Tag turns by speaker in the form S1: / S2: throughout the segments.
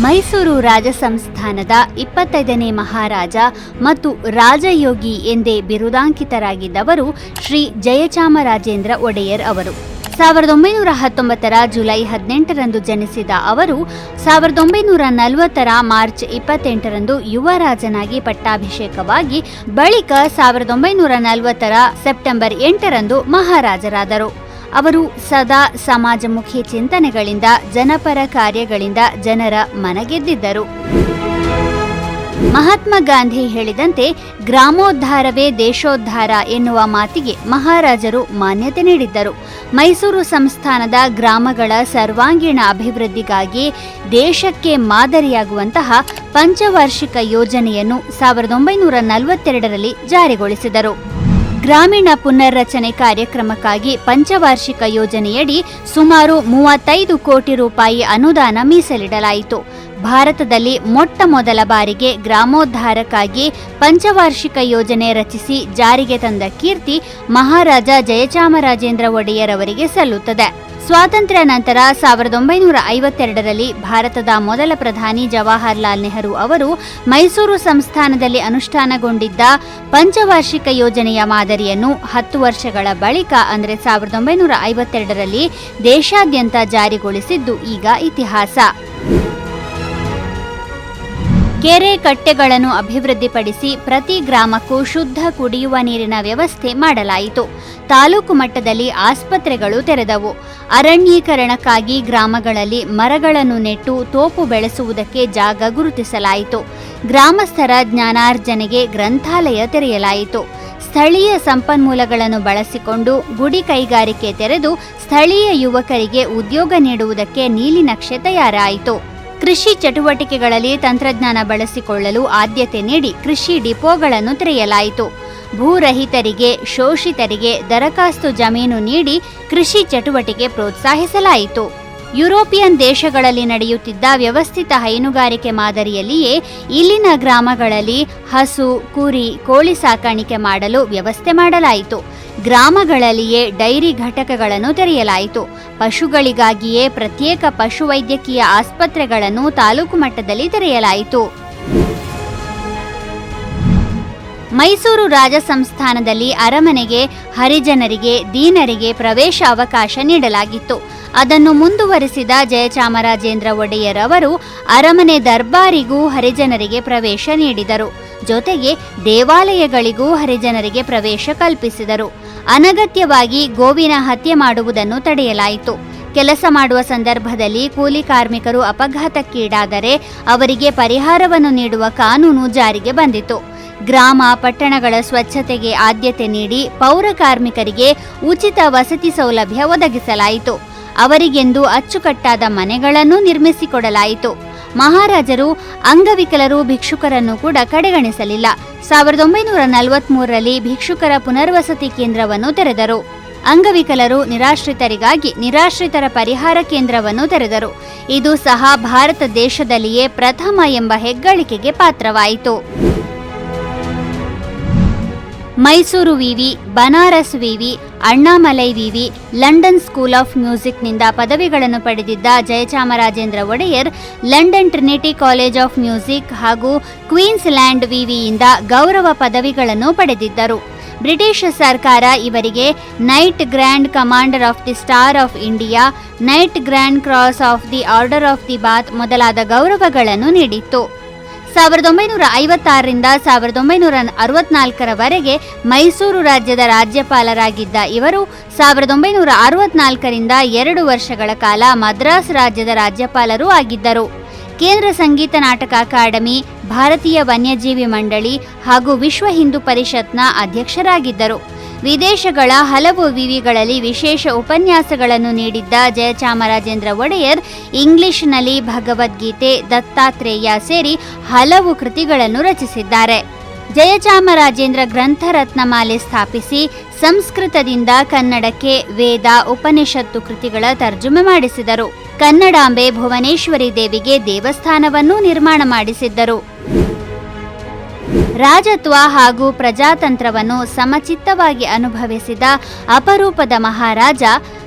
S1: ಮೈಸೂರು ರಾಜ ಸಂಸ್ಥಾನದ ಇಪ್ಪತ್ತೈದನೇ ಮಹಾರಾಜ ಮತ್ತು ರಾಜಯೋಗಿ ಎಂದೇ ಬಿರುದಾಂಕಿತರಾಗಿದ್ದವರು ಶ್ರೀ ಜಯಚಾಮರಾಜೇಂದ್ರ ಒಡೆಯರ್ ಅವರು. ಸಾವಿರದ ಒಂಬೈನೂರ ಹತ್ತೊಂಬತ್ತರ ಜುಲೈ ಹದಿನೆಂಟರಂದು ಜನಿಸಿದ ಅವರು, ಸಾವಿರದ ಒಂಬೈನೂರ ನಲವತ್ತರ ಮಾರ್ಚ್ ಇಪ್ಪತ್ತೆಂಟರಂದು ಯುವರಾಜನಾಗಿ ಪಟ್ಟಾಭಿಷೇಕವಾಗಿ, ಬಳಿಕ ಸಾವಿರದ ಒಂಬೈನೂರ ನಲವತ್ತರ ಸೆಪ್ಟೆಂಬರ್ ಎಂಟರಂದು ಮಹಾರಾಜರಾದರು. ಅವರು ಸದಾ ಸಮಾಜಮುಖಿ ಚಿಂತನೆಗಳಿಂದ, ಜನಪರ ಕಾರ್ಯಗಳಿಂದ ಜನರ ಮನಗೆದ್ದಿದ್ದರು. ಮಹಾತ್ಮ ಗಾಂಧಿ ಹೇಳಿದಂತೆ, ಗ್ರಾಮೋದ್ಧಾರವೇ ದೇಶೋದ್ಧಾರ ಎನ್ನುವ ಮಾತಿಗೆ ಮಹಾರಾಜರು ಮಾನ್ಯತೆ ನೀಡಿದ್ದರು. ಮೈಸೂರು ಸಂಸ್ಥಾನದ ಗ್ರಾಮಗಳ ಸರ್ವಾಂಗೀಣ ಅಭಿವೃದ್ಧಿಗಾಗಿ ದೇಶಕ್ಕೆ ಮಾದರಿಯಾಗುವಂತಹ ಪಂಚವಾರ್ಷಿಕ ಯೋಜನೆಯನ್ನು ಸಾವಿರದ ಒಂಬೈನೂರ ನಲವತ್ತೆರಡರಲ್ಲಿ ಜಾರಿಗೊಳಿಸಿದರು. ಗ್ರಾಮೀಣ ಪುನರ್ರಚನೆ ಕಾರ್ಯಕ್ರಮಕ್ಕಾಗಿ ಪಂಚವಾರ್ಷಿಕ ಯೋಜನೆಯಡಿ ಸುಮಾರು ಮೂವತ್ತೈದು ಕೋಟಿ ರೂಪಾಯಿ ಅನುದಾನ ಮೀಸಲಿಡಲಾಯಿತು. ಭಾರತದಲ್ಲಿ ಮೊಟ್ಟ ಮೊದಲ ಬಾರಿಗೆ ಗ್ರಾಮೋದ್ಧಾರಕ್ಕಾಗಿ ಪಂಚವಾರ್ಷಿಕ ಯೋಜನೆ ರಚಿಸಿ ಜಾರಿಗೆ ತಂದ ಕೀರ್ತಿ ಮಹಾರಾಜ ಜಯಚಾಮರಾಜೇಂದ್ರ ಒಡೆಯರ್ ಅವರಿಗೆ ಸಲ್ಲುತ್ತದೆ. ಸ್ವಾತಂತ್ರ್ಯ ನಂತರ ಸಾವಿರದ ಒಂಬೈನೂರ ಐವತ್ತೆರಡರಲ್ಲಿ ಭಾರತದ ಮೊದಲ ಪ್ರಧಾನಿ ಜವಾಹರ್ಲಾಲ್ ನೆಹರು ಅವರು ಮೈಸೂರು ಸಂಸ್ಥಾನದಲ್ಲಿ ಅನುಷ್ಠಾನಗೊಂಡಿದ್ದ ಪಂಚವಾರ್ಷಿಕ ಯೋಜನೆಯ ಮಾದರಿಯನ್ನು ಹತ್ತು ವರ್ಷಗಳ ಬಳಿಕ, ಅಂದರೆ ಸಾವಿರದ ಒಂಬೈನೂರ ಐವತ್ತೆರಡರಲ್ಲಿ ದೇಶಾದ್ಯಂತ ಜಾರಿಗೊಳಿಸಿದ್ದು ಈಗ ಇತಿಹಾಸ. ಕೆರೆ ಕಟ್ಟೆಗಳನ್ನು ಅಭಿವೃದ್ಧಿಪಡಿಸಿ ಪ್ರತಿ ಗ್ರಾಮಕ್ಕೂ ಶುದ್ಧ ಕುಡಿಯುವ ನೀರಿನ ವ್ಯವಸ್ಥೆ ಮಾಡಲಾಯಿತು. ತಾಲೂಕು ಮಟ್ಟದಲ್ಲಿ ಆಸ್ಪತ್ರೆಗಳು ತೆರೆದವು. ಅರಣ್ಯೀಕರಣಕ್ಕಾಗಿ ಗ್ರಾಮಗಳಲ್ಲಿ ಮರಗಳನ್ನು ನೆಟ್ಟು ತೋಪು ಬೆಳೆಸುವುದಕ್ಕೆ ಜಾಗ ಗುರುತಿಸಲಾಯಿತು. ಗ್ರಾಮಸ್ಥರ ಜ್ಞಾನಾರ್ಜನೆಗೆ ಗ್ರಂಥಾಲಯ ತೆರೆಯಲಾಯಿತು. ಸ್ಥಳೀಯ ಸಂಪನ್ಮೂಲಗಳನ್ನು ಬಳಸಿಕೊಂಡು ಗುಡಿ ಕೈಗಾರಿಕೆ ತೆರೆದು ಸ್ಥಳೀಯ ಯುವಕರಿಗೆ ಉದ್ಯೋಗ ನೀಡುವುದಕ್ಕೆ ನೀಲಿನಕ್ಷೆ ತಯಾರಾಯಿತು. ಕೃಷಿ ಚಟುವಟಿಕೆಗಳಲ್ಲಿ ತಂತ್ರಜ್ಞಾನ ಬಳಸಿಕೊಳ್ಳಲು ಆದ್ಯತೆ ನೀಡಿ ಕೃಷಿ ಡಿಪೋಗಳನ್ನು ತೆರೆಯಲಾಯಿತು. ಭೂರಹಿತರಿಗೆ, ಶೋಷಿತರಿಗೆ ದರಖಾಸ್ತು ಜಮೀನು ನೀಡಿ ಕೃಷಿ ಚಟುವಟಿಕೆ ಪ್ರೋತ್ಸಾಹಿಸಲಾಯಿತು. ಯುರೋಪಿಯನ್ ದೇಶಗಳಲ್ಲಿ ನಡೆಯುತ್ತಿದ್ದ ವ್ಯವಸ್ಥಿತ ಹೈನುಗಾರಿಕೆ ಮಾದರಿಯಲ್ಲಿಯೇ ಇಲ್ಲಿನ ಗ್ರಾಮಗಳಲ್ಲಿ ಹಸು, ಕುರಿ, ಕೋಳಿ ಸಾಕಾಣಿಕೆ ಮಾಡಲು ವ್ಯವಸ್ಥೆ ಮಾಡಲಾಯಿತು. ಗ್ರಾಮಗಳಲ್ಲಿಯೇ ಡೈರಿ ಘಟಕಗಳನ್ನು ತೆರೆಯಲಾಯಿತು. ಪಶುಗಳಿಗಾಗಿಯೇ ಪ್ರತ್ಯೇಕ ಪಶುವೈದ್ಯಕೀಯ ಆಸ್ಪತ್ರೆಗಳನ್ನು ತಾಲೂಕು ಮಟ್ಟದಲ್ಲಿ ತೆರೆಯಲಾಯಿತು. ಮೈಸೂರು ರಾಜ ಸಂಸ್ಥಾನದಲ್ಲಿ ಅರಮನೆಗೆ, ಹರಿಜನರಿಗೆ, ದೀನರಿಗೆ ಪ್ರವೇಶ ಅವಕಾಶ ನೀಡಲಾಗಿತ್ತು. ಅದನ್ನು ಮುಂದುವರಿಸಿದ ಜಯಚಾಮರಾಜೇಂದ್ರ ಒಡೆಯರ್ ಅವರು ಅರಮನೆ ದರ್ಬಾರಿಗೂ ಹರಿಜನರಿಗೆ ಪ್ರವೇಶ ನೀಡಿದರು. ಜೊತೆಗೆ ದೇವಾಲಯಗಳಿಗೂ ಹರಿಜನರಿಗೆ ಪ್ರವೇಶ ಕಲ್ಪಿಸಿದರು. ಅನಗತ್ಯವಾಗಿ ಗೋವಿನ ಹತ್ಯೆ ಮಾಡುವುದನ್ನು ತಡೆಯಲಾಯಿತು. ಕೆಲಸ ಮಾಡುವ ಸಂದರ್ಭದಲ್ಲಿ ಕೂಲಿ ಕಾರ್ಮಿಕರು ಅಪಘಾತಕ್ಕೀಡಾದರೆ ಅವರಿಗೆ ಪರಿಹಾರವನ್ನು ನೀಡುವ ಕಾನೂನು ಜಾರಿಗೆ ಬಂದಿತು. ಗ್ರಾಮ, ಪಟ್ಟಣಗಳ ಸ್ವಚ್ಛತೆಗೆ ಆದ್ಯತೆ ನೀಡಿ ಪೌರ ಕಾರ್ಮಿಕರಿಗೆ ಉಚಿತ ವಸತಿ ಸೌಲಭ್ಯ ಒದಗಿಸಲಾಯಿತು. ಅವರಿಗೆಂದು ಅಚ್ಚುಕಟ್ಟಾದ ಮನೆಗಳನ್ನು ನಿರ್ಮಿಸಿಕೊಡಲಾಯಿತು. ಮಹಾರಾಜರು, ಅಂಗವಿಕಲರು, ಭಿಕ್ಷುಕರನ್ನು ಕೂಡ ಕಡೆಗಣಿಸಲಿಲ್ಲ. ಸಾವಿರದ ಒಂಬೈನೂರ ನಲವತ್ಮೂರರಲ್ಲಿ ಭಿಕ್ಷುಕರ ಪುನರ್ವಸತಿ ಕೇಂದ್ರವನ್ನು ತೆರೆದರು. ಅಂಗವಿಕಲರು ನಿರಾಶ್ರಿತರಿಗಾಗಿ ನಿರಾಶ್ರಿತರ ಪರಿಹಾರ ಕೇಂದ್ರವನ್ನು ತೆರೆದರು. ಇದು ಸಹ ಭಾರತ ದೇಶದಲ್ಲಿಯೇ ಪ್ರಥಮ ಎಂಬ ಹೆಗ್ಗಳಿಕೆಗೆ ಪಾತ್ರವಾಯಿತು. ಮೈಸೂರು ವಿವಿ, ಬನಾರಸ್ ವಿವಿ, ಅಣ್ಣಾಮಲೈ ವಿವಿ, ಲಂಡನ್ ಸ್ಕೂಲ್ ಆಫ್ ಮ್ಯೂಸಿಕ್ನಿಂದ ಪದವಿಗಳನ್ನು ಪಡೆದಿದ್ದ Jayachamarajendra Wadiyar, London Trinity College of Music ಹಾಗೂ ಕ್ವೀನ್ಸ್ ಲ್ಯಾಂಡ್ ವಿವಿಯಿಂದ ಗೌರವ ಪದವಿಗಳನ್ನು ಪಡೆದಿದ್ದರು. ಬ್ರಿಟಿಷ್ ಸರ್ಕಾರ ಇವರಿಗೆ Knight Grand Commander of the Star of India, Knight Grand Cross of the Order of the Bath ಮೊದಲಾದ ಗೌರವಗಳನ್ನು ನೀಡಿತ್ತು. ಸಾವಿರದ ಒಂಬೈನೂರ ಐವತ್ತಾರರಿಂದ ಸಾವಿರದ ಒಂಬೈನೂರ ಅರವತ್ನಾಲ್ಕರವರೆಗೆ ಮೈಸೂರು ರಾಜ್ಯದ ರಾಜ್ಯಪಾಲರಾಗಿದ್ದ ಇವರು ಸಾವಿರದ ಒಂಬೈನೂರ ಅರವತ್ನಾಲ್ಕರಿಂದ ಎರಡು ವರ್ಷಗಳ ಕಾಲ ಮದ್ರಾಸ್ ರಾಜ್ಯದ ರಾಜ್ಯಪಾಲರೂ ಆಗಿದ್ದರು. ಕೇಂದ್ರ ಸಂಗೀತ ನಾಟಕ ಅಕಾಡೆಮಿ, ಭಾರತೀಯ ವನ್ಯಜೀವಿ ಮಂಡಳಿ ಹಾಗೂ ವಿಶ್ವ ಹಿಂದೂ ಪರಿಷತ್ನ ಅಧ್ಯಕ್ಷರಾಗಿದ್ದರು. ವಿದೇಶಗಳ ಹಲವು ವಿವಿಗಳಲ್ಲಿ ವಿಶೇಷ ಉಪನ್ಯಾಸಗಳನ್ನು ನೀಡಿದ್ದ ಜಯಚಾಮರಾಜೇಂದ್ರ ಒಡೆಯರ್, ಇಂಗ್ಲಿಷ್ನಲ್ಲಿ ಭಗವದ್ಗೀತೆ, ದತ್ತಾತ್ರೇಯ ಸೇರಿ ಹಲವು ಕೃತಿಗಳನ್ನು ರಚಿಸಿದ್ದಾರೆ. ಜಯಚಾಮರಾಜೇಂದ್ರ ಗ್ರಂಥರತ್ನಮಾಲೆ ಸ್ಥಾಪಿಸಿ ಸಂಸ್ಕೃತದಿಂದ ಕನ್ನಡಕ್ಕೆ ವೇದ, ಉಪನಿಷತ್ತು ಕೃತಿಗಳ ತರ್ಜುಮೆ ಮಾಡಿಸಿದರು. ಕನ್ನಡಾಂಬೆ ಭುವನೇಶ್ವರಿ ದೇವಿಗೆ ದೇವಸ್ಥಾನವನ್ನೂ ನಿರ್ಮಾಣ ಮಾಡಿಸಿದ್ದರು. ರಾಜತ್ವ ಹಾಗೂ ಪ್ರಜಾತಂತ್ರವನ್ನು ಸಮಚಿತ್ತವಾಗಿ ಅನುಭವಿಸಿದ ಅಪರೂಪದ ಮಹಾರಾಜ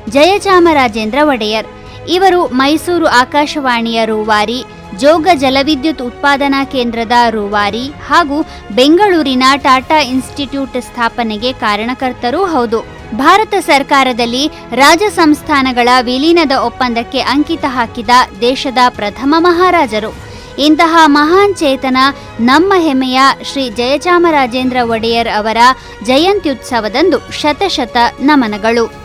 S1: ಜಯಚಾಮರಾಜೇಂದ್ರ ಒಡೆಯರ್. ಇವರು ಮೈಸೂರು ಆಕಾಶವಾಣಿಯ ರೂವಾರಿ, ಜೋಗ ಜಲವಿದ್ಯುತ್ ಉತ್ಪಾದನಾ ಕೇಂದ್ರದ ರೂವಾರಿ ಹಾಗೂ ಬೆಂಗಳೂರಿನ ಟಾಟಾ ಇನ್ಸ್ಟಿಟ್ಯೂಟ್ ಸ್ಥಾಪನೆಗೆ ಕಾರಣಕರ್ತರೂ ಹೌದು. ಭಾರತ ಸರ್ಕಾರದಲ್ಲಿ ರಾಜ ಸಂಸ್ಥಾನಗಳ ವಿಲೀನದ ಒಪ್ಪಂದಕ್ಕೆ ಅಂಕಿತ ಹಾಕಿದ ದೇಶದ ಪ್ರಥಮ ಮಹಾರಾಜರು. ಇಂತಹ ಮಹಾನ್ ಚೇತನ ನಮ್ಮ ಹೆಮ್ಮೆಯ ಶ್ರೀ ಜಯಚಾಮರಾಜೇಂದ್ರ ಒಡೆಯರ್ ಅವರ ಜಯಂತ್ಯುತ್ಸವದಂದು ಶತಶತ ನಮನಗಳು.